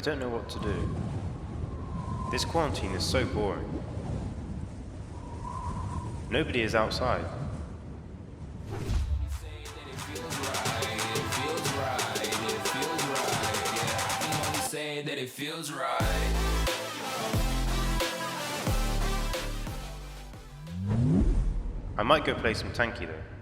don't know what to do. This quarantine is so boring. Nobody is outside. I might go play some tanky though.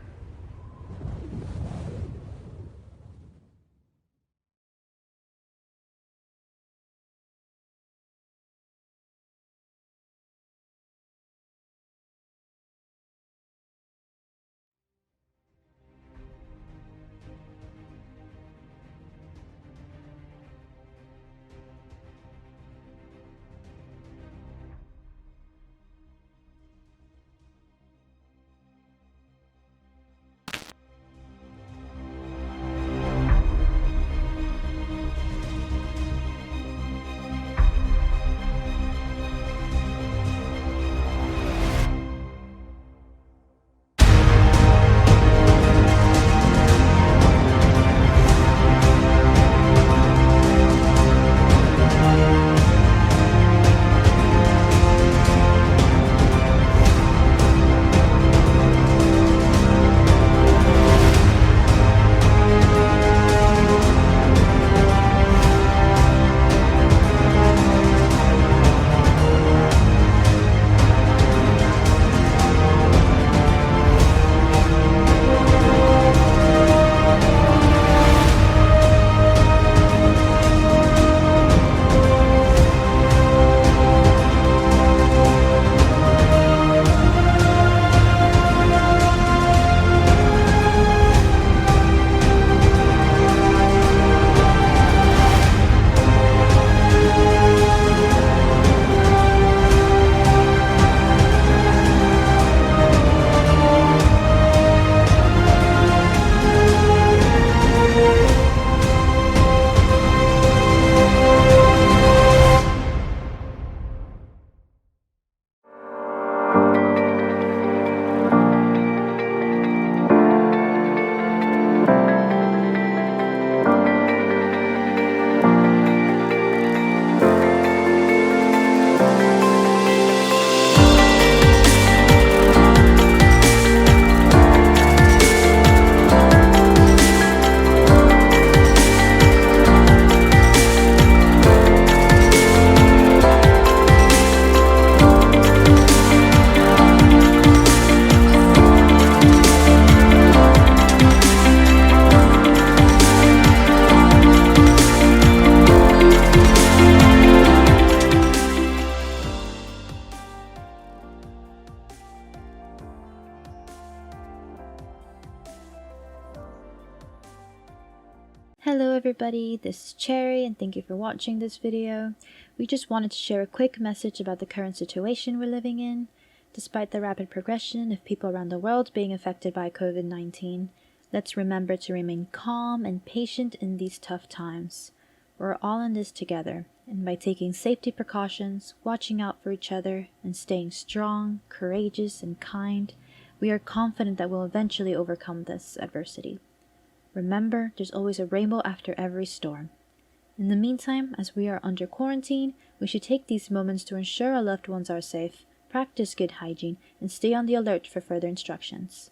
Hello everybody, this is Cherry and thank you for watching this video. We just wanted to share a quick message about the current situation we're living in. Despite the rapid progression of people around the world being affected by COVID-19, let's remember to remain calm and patient in these tough times. We're all in this together, and by taking safety precautions, watching out for each other, and staying strong, courageous, and kind, we are confident that we'll eventually overcome this adversity. Remember, there's always a rainbow after every storm. In the meantime, as we are under quarantine, we should take these moments to ensure our loved ones are safe, practice good hygiene, and stay on the alert for further instructions.